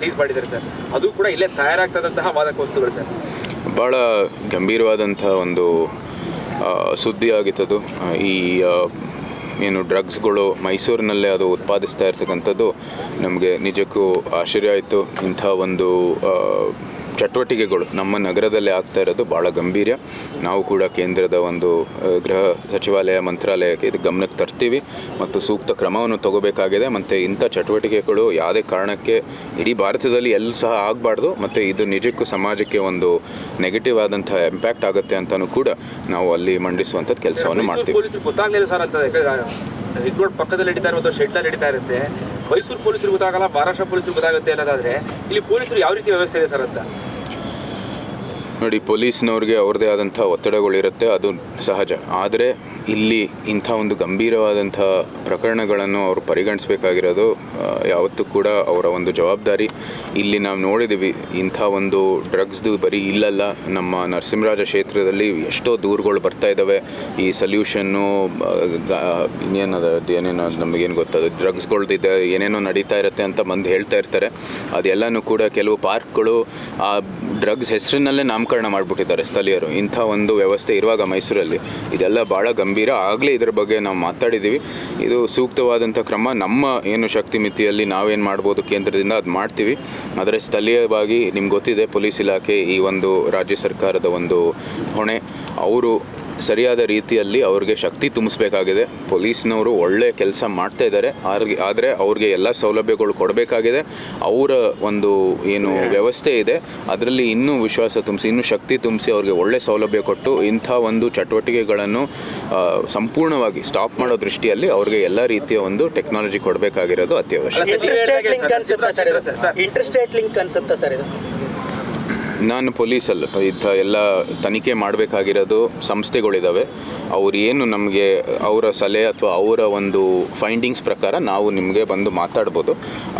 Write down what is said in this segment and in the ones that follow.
Seize ಮಾಡಿದ್ದಾರೆ sir. ಅದು ಕೂಡ ಇಲ್ಲೇ ತಯಾರಾಗ್ತದಂತಹ ಮಾದಕ ವಸ್ತುಗಳು ಸರ್. ಭಾಳ ಗಂಭೀರವಾದಂಥ ಒಂದು ಸುದ್ದಿ ಆಗಿತ್ತದು ಈ ಏನು ಡ್ರಗ್ಸ್ಗಳು ಮೈಸೂರಿನಲ್ಲೇ ಅದು ಉತ್ಪಾದಿಸ್ತಾ ಇರ್ತಕ್ಕಂಥದ್ದು ನಮಗೆ ನಿಜಕ್ಕೂ ಆಶ್ಚರ್ಯ ಆಯಿತು. ಇಂಥ ಒಂದು ಚಟುವಟಿಕೆಗಳು ನಮ್ಮ ನಗರದಲ್ಲಿ ಆಗ್ತಾ ಇರೋದು ಭಾಳ ಗಂಭೀರ. ನಾವು ಕೂಡ ಕೇಂದ್ರದ ಒಂದು ಗೃಹ ಸಚಿವಾಲಯ ಮಂತ್ರಾಲಯಕ್ಕೆ ಇದು ಗಮನಕ್ಕೆ ತರ್ತೀವಿ ಮತ್ತು ಸೂಕ್ತ ಕ್ರಮವನ್ನು ತಗೋಬೇಕಾಗಿದೆ. ಮತ್ತು ಇಂಥ ಚಟುವಟಿಕೆಗಳು ಯಾವುದೇ ಕಾರಣಕ್ಕೆ ಇಡೀ ಭಾರತದಲ್ಲಿ ಎಲ್ಲೂ ಸಹ ಆಗಬಾರ್ದು. ಮತ್ತು ಇದು ನಿಜಕ್ಕೂ ಸಮಾಜಕ್ಕೆ ಒಂದು ನೆಗೆಟಿವ್ ಆದಂಥ ಇಂಪ್ಯಾಕ್ಟ್ ಆಗುತ್ತೆ ಅಂತಲೂ ಕೂಡ ನಾವು ಅಲ್ಲಿ ಮಂಡಿಸುವಂಥದ್ದು ಕೆಲಸವನ್ನು ಮಾಡ್ತೀವಿ. ಗೊತ್ತಾಗ್ಲಿಲ್ಲ ಸರ್ ಅಂತ. ರಿಂಗ್ ರೋಡ್ ಪಕ್ಕದಲ್ಲಿ ಇರೋದು ಶೆಡ್ಲಲ್ಲಿ ಇರುತ್ತೆ ಮೈಸೂರು ಪೊಲೀಸರು ಗೊತ್ತಾಗಲ್ಲ ಮಹಾರಾಷ್ಟ್ರ ಪೊಲೀಸರು ಗೊತ್ತಾಗುತ್ತೆ ಅನ್ನೋದಾದ್ರೆ ಇಲ್ಲಿ ಪೊಲೀಸರು ಯಾವ ರೀತಿ ವ್ಯವಸ್ಥೆ ಇದೆ ಸರ್ ಅಂತ? ನೋಡಿ, ಪೊಲೀಸ್ನವ್ರಿಗೆ ಅವ್ರದ್ದೇ ಆದಂಥ ಒತ್ತಡಗಳಿರುತ್ತೆ, ಅದು ಸಹಜ. ಆದರೆ, ಇಲ್ಲಿ ಇಂಥ ಒಂದು ಗಂಭೀರವಾದಂಥ ಪ್ರಕರಣಗಳನ್ನು ಅವರು ಪರಿಗಣಿಸಬೇಕಾಗಿರೋದು ಯಾವತ್ತೂ ಕೂಡ ಅವರ ಒಂದು ಜವಾಬ್ದಾರಿ. ಇಲ್ಲಿ ನಾವು ನೋಡಿದ್ದೀವಿ ಇಂಥ ಒಂದು ಡ್ರಗ್ಸ್ದು ಬರೀ ಇಲ್ಲಲ್ಲ, ನಮ್ಮ ನರಸಿಂಹರಾಜ ಕ್ಷೇತ್ರದಲ್ಲಿ ಎಷ್ಟೋ ದೂರುಗಳು ಬರ್ತಾ ಇದ್ದಾವೆ. ಈ ಸೊಲ್ಯೂಷನ್ನು ಇನ್ನೇನದು, ಏನೇನೋ ನಮಗೇನು ಗೊತ್ತದು, ಡ್ರಗ್ಸ್ಗಳ್ದಿದೆ, ಏನೇನೋ ನಡೀತಾ ಇರುತ್ತೆ ಅಂತ ಬಂದು ಹೇಳ್ತಾ ಇರ್ತಾರೆ. ಅದೆಲ್ಲನೂ ಕೂಡ ಕೆಲವು ಪಾರ್ಕ್ಗಳು, ಆ, ಡ್ರಗ್ಸ್ ಹೆಸರಿನಲ್ಲೇ ನಾಮಕರಣ ಮಾಡಿಬಿಟ್ಟಿದ್ದಾರೆ ಸ್ಥಳೀಯರು. ಇಂಥ ಒಂದು ವ್ಯವಸ್ಥೆ ಇರುವಾಗ ಮೈಸೂರಲ್ಲಿ. ಇದೆಲ್ಲ ಭಾಳ ಗಂಭೀರ. ಆಗಲೇ ಇದರ ಬಗ್ಗೆ ನಾವು ಮಾತಾಡಿದ್ದೀವಿ ಇದು ಸೂಕ್ತವಾದಂಥ ಕ್ರಮ. ನಮ್ಮ ಏನು ಶಕ್ತಿ ಮಿತಿಯಲ್ಲಿ ನಾವೇನು ಮಾಡ್ಬೋದು ಕೇಂದ್ರದಿಂದ ಅದು ಮಾಡ್ತೀವಿ. ಆದರೆ ಸ್ಥಳೀಯವಾಗಿ ನಿಮ್ಗೆ ಗೊತ್ತಿದೆ, ಪೊಲೀಸ್ ಇಲಾಖೆ ಈ ಒಂದು ರಾಜ್ಯ ಸರ್ಕಾರದ ಒಂದು ಹೊಣೆ. ಅವರು ಸರಿಯಾದ ರೀತಿಯಲ್ಲಿ ಅವ್ರಿಗೆ ಶಕ್ತಿ ತುಂಬಿಸ್ಬೇಕಾಗಿದೆ. ಪೊಲೀಸ್ನವರು ಒಳ್ಳೆ ಕೆಲಸ ಮಾಡ್ತಾ ಇದ್ದಾರೆ. ಅವ್ರಿಗೆ ಆದರೆ ಅವ್ರಿಗೆ ಎಲ್ಲ ಸೌಲಭ್ಯಗಳು ಕೊಡಬೇಕಾಗಿದೆ. ಅವರ ಒಂದು ಏನು ವ್ಯವಸ್ಥೆ ಇದೆ. ಅದರಲ್ಲಿ ಇನ್ನೂ ವಿಶ್ವಾಸ ತುಂಬಿಸಿ ಇನ್ನೂ ಶಕ್ತಿ ತುಂಬಿಸಿ ಅವ್ರಿಗೆ ಒಳ್ಳೆ ಸೌಲಭ್ಯ ಕೊಟ್ಟು ಇಂಥ ಒಂದು ಚಟುವಟಿಕೆಗಳನ್ನು ಸಂಪೂರ್ಣವಾಗಿ ಸ್ಟಾಪ್ ಮಾಡೋ ದೃಷ್ಟಿಯಲ್ಲಿ ಅವ್ರಿಗೆ ಎಲ್ಲ ರೀತಿಯ ಒಂದು ಟೆಕ್ನಾಲಜಿ ಕೊಡಬೇಕಾಗಿರೋದು ಅತ್ಯವಶ್ಯ ನಾನು ಪೊಲೀಸಲ್ಲ. ಇದ್ದ ಎಲ್ಲ ತನಿಖೆ ಮಾಡಬೇಕಾಗಿರೋದು ಸಂಸ್ಥೆಗಳಿದ್ದಾವೆ ಅವ್ರು ಏನು ನಮಗೆ ಅವರ ಸಲಹೆ ಅಥವಾ ಅವರ ಒಂದು ಫೈಂಡಿಂಗ್ಸ್ ಪ್ರಕಾರ ನಾವು ನಿಮಗೆ ಬಂದು ಮಾತಾಡ್ಬೋದು.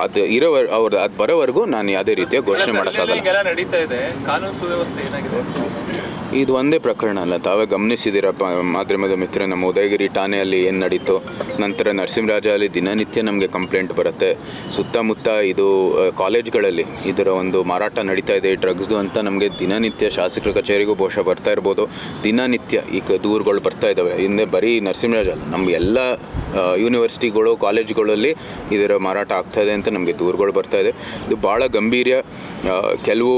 ಅದು ಇರೋ ಅವ್ರದ್ದು ಅದು ಬರೋವರೆಗೂ ನಾನು ಯಾವುದೇ ರೀತಿಯ ಘೋಷಣೆ ಮಾಡೋಕ್ಕಾಗಲ್ಲ. ನಡೀತಾ ಇದೆ. ಕಾನೂನು ಸುವ್ಯವಸ್ಥೆ ಏನಾಗಿದೆ? ಇದು ಒಂದೇ ಪ್ರಕರಣ ಅಲ್ಲ, ತಾವೇ ಗಮನಿಸಿದ್ದೀರಪ್ಪ. ಮಾಧ್ಯಮದ ಮಿತ್ರ, ನಮ್ಮ ಉದಯಗಿರಿ ಠಾಣೆಯಲ್ಲಿ ಏನು ನಡೀತು, ನಂತರ ನರಸಿಂಹರಾಜ ಅಲ್ಲಿ ದಿನನಿತ್ಯ ನಮಗೆ ಕಂಪ್ಲೇಂಟ್ ಬರುತ್ತೆ. ಸುತ್ತಮುತ್ತ ಇದು ಕಾಲೇಜ್ಗಳಲ್ಲಿ ಇದರ ಒಂದು ಮಾರಾಟ ನಡೀತಾ ಇದೆ. ಡ್ರಗ್ಸ್ದು ಅಂತ ನಮಗೆ ದಿನನಿತ್ಯ ಶಾಸಕರ ಕಚೇರಿಗೂ ಬಹುಶಃ ಬರ್ತಾ ಇರ್ಬೋದು. ದಿನನಿತ್ಯ ಈಗ ದೂರುಗಳು ಬರ್ತಾ ಇದ್ದಾವೆ ಹಿಂದೆ ಬರೀ ನರಸಿಂಹರಾಜ ಅಲ್ಲ ನಮ್ಮ ಎಲ್ಲ ಯೂನಿವರ್ಸಿಟಿಗಳು ಕಾಲೇಜ್ಗಳಲ್ಲಿ ಇದರ ಮಾರಾಟ ಆಗ್ತಾ ಇದೆ ಅಂತ ನಮಗೆ ದೂರುಗಳು ಬರ್ತಾ ಇದೆ. ಇದು ಭಾಳ ಗಂಭೀರ ಕೆಲವು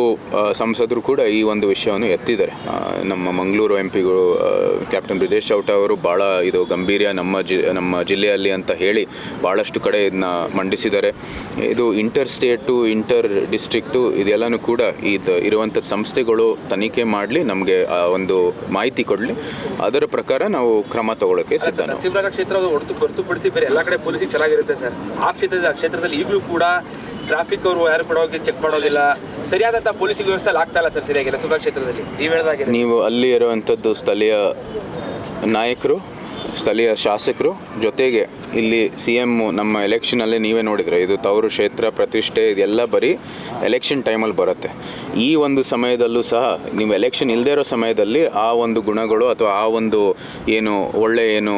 ಸಂಸದರು ಕೂಡ ಈ ಒಂದು ವಿಷಯವನ್ನು ಎತ್ತಿದ್ದಾರೆ. ನಮ್ಮ ಮಂಗಳೂರು ಎಂ ಪಿಗಳು ಕ್ಯಾಪ್ಟನ್ ಬ್ರಿಜೇಶ್ ಚೌಟ ಅವರು ಭಾಳ ಇದು ಗಂಭೀರ್ಯ ನಮ್ಮ ಜಿ ನಮ್ಮ ಜಿಲ್ಲೆಯಲ್ಲಿ ಅಂತ ಹೇಳಿ ಭಾಳಷ್ಟು ಕಡೆ ಇದನ್ನ ಮಂಡಿಸಿದ್ದಾರೆ. ಇದು ಇಂಟರ್ ಸ್ಟೇಟು ಇಂಟರ್ ಡಿಸ್ಟ್ರಿಕ್ಟು ಇದೆಲ್ಲನೂ ಕೂಡ ಇದು ಇರುವಂಥ ಸಂಸ್ಥೆಗಳು ತನಿಖೆ ಮಾಡಲಿ ನಮಗೆ ಆ ಒಂದು ಮಾಹಿತಿ ಕೊಡಲಿ. ಅದರ ಪ್ರಕಾರ ನಾವು ಕ್ರಮ ತಗೊಳ್ಳೋಕ್ಕೆ ಸಿದ್ಧ ಕ್ಷೇತ್ರ ಹೊರತುಪಡಿಸಿ ಬೇರೆ ಎಲ್ಲ ಕಡೆ ಪೊಲೀಸಿಗೆ ಚೆನ್ನಾಗಿರುತ್ತೆ ಸರ್. ಆ ಕ್ಷೇತ್ರದ ಆ ಕ್ಷೇತ್ರದಲ್ಲಿ ಈಗಲೂ ಕೂಡ ಟ್ರಾಫಿಕ್ ಅವರು ಯಾರು ಕೊಡೋಕೆ ಚೆಕ್ ಮಾಡೋದಿಲ್ಲ. ಸರಿಯಾದಂಥ ಪೊಲೀಸ್ ವ್ಯವಸ್ಥೆ ಆಗ್ತಾ ಇಲ್ಲ ಸರ್ ಸರಿಯಾಗಿಲ್ಲ ನರಸಿಂಹರಾಜ ಕ್ಷೇತ್ರದಲ್ಲಿ. ನೀವು ನೀವು ಅಲ್ಲಿ ಇರುವಂಥದ್ದು ಸ್ಥಳೀಯ ನಾಯಕರು, ಸ್ಥಳೀಯ ಶಾಸಕರು ಜೊತೆಗೆ ಇಲ್ಲಿ ಸಿ ಎಂ ನಮ್ಮ ಎಲೆಕ್ಷನಲ್ಲಿ ನೀವೇ ನೋಡಿದರೆ ಇದು ತವರು ಕ್ಷೇತ್ರ, ಪ್ರತಿಷ್ಠೆ, ಇದೆಲ್ಲ ಬರೀ ಎಲೆಕ್ಷನ್ ಟೈಮಲ್ಲಿ ಬರುತ್ತೆ. ಈ ಒಂದು ಸಮಯದಲ್ಲೂ ಸಹ ನೀವು ಎಲೆಕ್ಷನ್ ಇಲ್ಲದೇ ಇರೋ ಸಮಯದಲ್ಲಿ ಆ ಒಂದು ಗುಣಗಳು ಅಥವಾ ಆ ಒಂದು ಏನು ಒಳ್ಳೆ ಏನು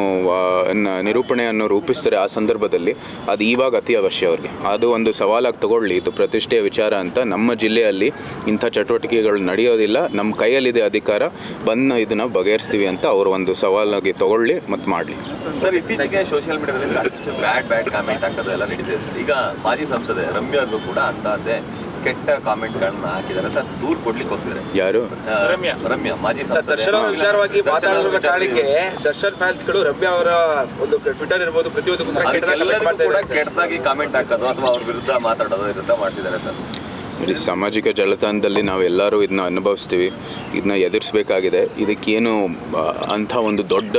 ನಿರೂಪಣೆಯನ್ನು ರೂಪಿಸ್ತಾರೆ ಆ ಸಂದರ್ಭದಲ್ಲಿ ಅದು ಇವಾಗ ಅತಿ ಅವಶ್ಯ ಅವ್ರಿಗೆ. ಅದು ಒಂದು ಸವಾಲಾಗಿ ತಗೊಳ್ಳಿ, ಇದು ಪ್ರತಿಷ್ಠೆಯ ವಿಚಾರ ಅಂತ ನಮ್ಮ ಜಿಲ್ಲೆಯಲ್ಲಿ ಇಂಥ ಚಟುವಟಿಕೆಗಳು ನಡೆಯೋದಿಲ್ಲ. ನಮ್ಮ ಕೈಯಲ್ಲಿದೆ ಅಧಿಕಾರ, ಬಂದು ಇದನ್ನು ಬಗೆಹರಿಸ್ತೀವಿ ಅಂತ ಅವರು ಒಂದು ಸವಾಲಾಗಿ ತಗೊಳ್ಳಿ ಮತ್ತು ಮಾಡಲಿ. ಸರ್, ಇತ್ತೀಚೆಗೆ ಸೋಷಿಯಲ್ ಮೀಡಿಯಾದಲ್ಲಿ ಸಾಕಷ್ಟು ಬ್ಯಾಡ್ ಬ್ಯಾಡ್ ಕಾಮೆಂಟ್ ಹಾಕೋದು ಎಲ್ಲ ನಡೀತಿದೆ ಸರ್. ಈಗ ಮಾಜಿ ಸಂಸದೆ ರಮ್ಯಾ ಅವ್ರಿಗೂ ಕೂಡ ಅಂತಹದ್ದೇ ಕೆಟ್ಟ ಕಾಮೆಂಟ್ಗಳನ್ನ ಹಾಕಿದ್ದಾರೆ. ಸರ್ ದೂರ್ ಕೊಡ್ಲಿಕ್ಕೆ ಹೋಗ್ತಿದ್ದಾರೆ. ಯಾರು? ರಮ್ಯಾ. ರಮ್ಯಾ ಮಾಜಿ ದರ್ಶನ್ ವಿಚಾರವಾಗಿ ಮಾತಾಡಿರುವ ಕಾರಣಕ್ಕೆ ದರ್ಶನ್ ಫ್ಯಾನ್ಸ್ಗಳು ರಮ್ಯಾ ಅವರ ಒಂದು ಟ್ವಿಟರ್ ಇರ್ಬೋದು ಪ್ರತಿಯೊಂದು ಕೂಡ ಕೆಟ್ಟದಾಗಿ ಕಾಮೆಂಟ್ ಹಾಕೋದು ಅಥವಾ ಅವ್ರ ವಿರುದ್ಧ ಮಾತಾಡೋದು ವಿರುದ್ಧ ಮಾಡ್ತಿದ್ದಾರೆ ಸರ್. ಸಾಮಾಜಿಕ ಜಾಲತಾಣದಲ್ಲಿ ನಾವೆಲ್ಲರೂ ಇದನ್ನ ಅನುಭವಿಸ್ತೀವಿ, ಇದನ್ನ ಎದುರಿಸಬೇಕಾಗಿದೆ. ಇದಕ್ಕೇನು ಅಂಥ ಒಂದು ದೊಡ್ಡ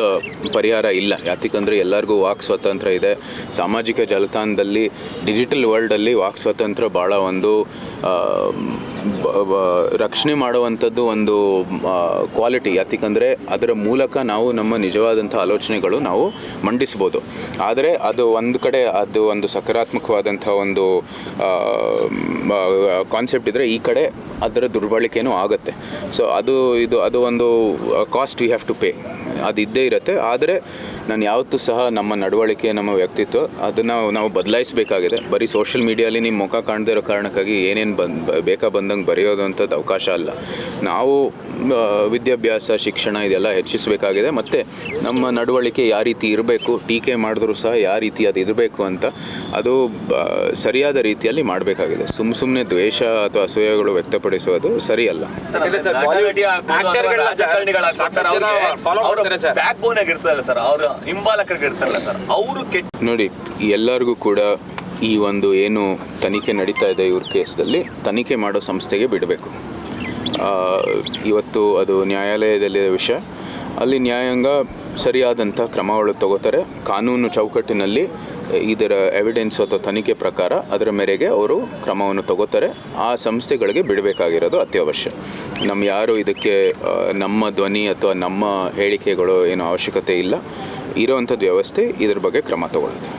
ಪರಿಹಾರ ಇಲ್ಲ. ಯಾಕಂದರೆ ಎಲ್ಲರಿಗೂ ವಾಕ್ ಸ್ವಾತಂತ್ರ್ಯ ಇದೆ. ಸಾಮಾಜಿಕ ಜಾಲತಾಣದಲ್ಲಿ, ಡಿಜಿಟಲ್ ವರ್ಲ್ಡಲ್ಲಿ ವಾಕ್ ಸ್ವಾತಂತ್ರ್ಯ ಭಾಳ ಒಂದು ರಕ್ಷಣೆ ಮಾಡುವಂಥದ್ದು ಒಂದು ಕ್ವಾಲಿಟಿ. ಯಾಕಂದರೆ ಅದರ ಮೂಲಕ ನಾವು ನಮ್ಮ ನಿಜವಾದಂಥ ಆಲೋಚನೆಗಳು ನಾವು ಮಂಡಿಸ್ಬೋದು. ಆದರೆ ಅದು ಒಂದು ಕಡೆ ಅದು ಒಂದು ಸಕಾರಾತ್ಮಕವಾದಂಥ ಒಂದು ಕಾನ್ಸೆಪ್ಟ್ ಇದ್ದರೆ ಈ ಕಡೆ ಅದರ ದುರ್ಬಳಕೆನೂ ಆಗುತ್ತೆ. ಸೊ ಅದು ಇದು, ಅದು ಒಂದು cost we have to pay ಅದು ಇದ್ದೇ ಇರುತ್ತೆ. ಆದರೆ ನಾನು ಯಾವತ್ತೂ ಸಹ ನಮ್ಮ ನಡವಳಿಕೆ ನಮ್ಮ ವ್ಯಕ್ತಿತ್ವ ಅದನ್ನು ನಾವು ಬದಲಾಯಿಸಬೇಕಾಗಿದೆ. ಬರೀ ಸೋಷಿಯಲ್ ಮೀಡಿಯಲ್ಲಿ ನಿಮ್ಮ ಮುಖ ಕಾಣದೇ ಇರೋ ಕಾರಣಕ್ಕಾಗಿ ಏನೇನು ಬಂದು ಬೇಕಾ ಬಂದಂಗೆ ಬರೆಯೋದು ಅಂಥದ್ದು ಅವಕಾಶ ಅಲ್ಲ. ನಾವು ವಿದ್ಯಾಭ್ಯಾಸ ಶಿಕ್ಷಣ ಇದೆಲ್ಲ ಹೆಚ್ಚಿಸಬೇಕಾಗಿದೆ. ಮತ್ತು ನಮ್ಮ ನಡವಳಿಕೆ ಯಾವ ರೀತಿ ಇರಬೇಕು ಟೀಕೆ ಮಾಡಿದ್ರೂ ಸಹ ಯಾವ ರೀತಿ ಅದು ಇರಬೇಕು ಅಂತ ಅದು ಬ- ಸರಿಯಾದ ರೀತಿಯಲ್ಲಿ ಮಾಡಬೇಕಾಗಿದೆ. ಸುಮ್ಮ ಸುಮ್ಮನೆ ದ್ವೇಷ ಅಥವಾ ಅಸೂಯಗಳು ವ್ಯಕ್ತಪಡಿಸುವುದು ಸರಿಯಲ್ಲ. ಸರ್. ಬ್ಯಾಕ್ ಬೋನ್ ಆಗಿರ್ತದಲ್ಲ ಸರ್ ಅವ್ರ ಹಿಂಬಾಲಕರಿಗೆ ಇರ್ತಾರಲ್ಲ ಸರ್ ಅವರು ಕೆಟ್ಟ ನೋಡಿ ಎಲ್ಲರಿಗೂ ಕೂಡ ಈ ಒಂದು ಏನು ತನಿಖೆ ನಡೀತಾ ಇದೆ ಇವ್ರ ಕೇಸ್ದಲ್ಲಿ ತನಿಖೆ ಮಾಡೋ ಸಂಸ್ಥೆಗೆ ಬಿಡಬೇಕು. ಇವತ್ತು ಅದು ನ್ಯಾಯಾಲಯದಲ್ಲಿ ವಿಷಯ. ಅಲ್ಲಿ ನ್ಯಾಯಾಂಗ ಸರಿಯಾದಂಥ ಕ್ರಮಗಳು ತಗೋತಾರೆ. ಕಾನೂನು ಚೌಕಟ್ಟಿನಲ್ಲಿ ಇದರ ಎವಿಡೆನ್ಸ್ ಅಥವಾ ತನಿಖೆ ಪ್ರಕಾರ ಅದರ ಮೇರೆಗೆ ಅವರು ಕ್ರಮವನ್ನು ತಗೋತಾರೆ. ಆ ಸಂಸ್ಥೆಗಳಿಗೆ ಬಿಡಬೇಕಾಗಿರೋದು ಅತ್ಯವಶ್ಯ. ನಮ್ಮ ಯಾರು ಇದಕ್ಕೆ ನಮ್ಮ ಧ್ವನಿ ಅಥವಾ ನಮ್ಮ ಹೇಳಿಕೆಗಳು ಏನು ಅವಶ್ಯಕತೆ ಇಲ್ಲ, ಇರೋವಂಥದ್ದು ವ್ಯವಸ್ಥೆ ಇದ್ರ ಬಗ್ಗೆ ಕ್ರಮ ತಗೊಳ್ಳುತ್ತೆ